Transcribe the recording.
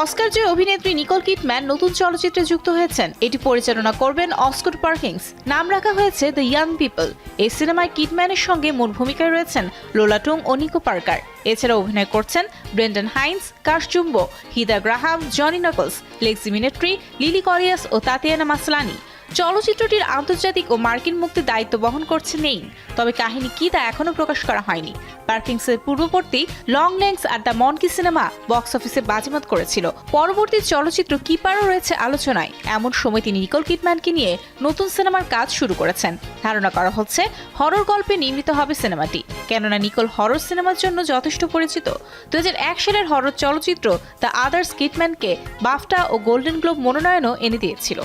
Oscar জয় অভিনেত্রী Nicole কিটম্যান নতুন চলচ্চিত্রে যুক্ত হয়েছেন। এটি পরিচালনা করবেন অস্কর পার্কিংস। নাম রাখা হয়েছে দ্য ইয়াং পিপল এই সিনেমায় কিটম্যানের সঙ্গে মূল ভূমিকায় রয়েছেন লোলাটুং ও নিকো পার্কার। এছাড়া অভিনয় করছেন ব্রেন্ডন হাইন্স কার্স জুম্বো, Heather Graham, Johnny Knuckles Lexi Minetree, Lily করিয়াস ও তাতিয়ানা মাসলানি। চলচ্চিত্রটির আন্তর্জাতিক ও মার্কিন মুক্তির দায়িত্ব বহন করছে নেই তবে কাহিনী কি তা এখনও প্রকাশ করা হয়নি। পার্কিংসের পূর্ববর্তী লং লেংস আর দ্য মনকি সিনেমা বক্স অফিসে বাজিমাত করেছিল। পরবর্তী চলচ্চিত্র কিপারও রয়েছে আলোচনায়। এমন সময় তিনি নিকোল কিটম্যানকে নিয়ে নতুন সিনেমার কাজ শুরু করেছেন। ধারণা করা হচ্ছে, হরর গল্পে নির্মিত হবে সিনেমাটি। কেননা নিকোল হরর সিনেমার জন্য যথেষ্ট পরিচিত। দু এক সালের হরর চলচ্চিত্র দ্য আদার্স কিটম্যানকে বাফটা ও গোল্ডেন গ্লোব মনোনয়নও এনে দিয়েছিল।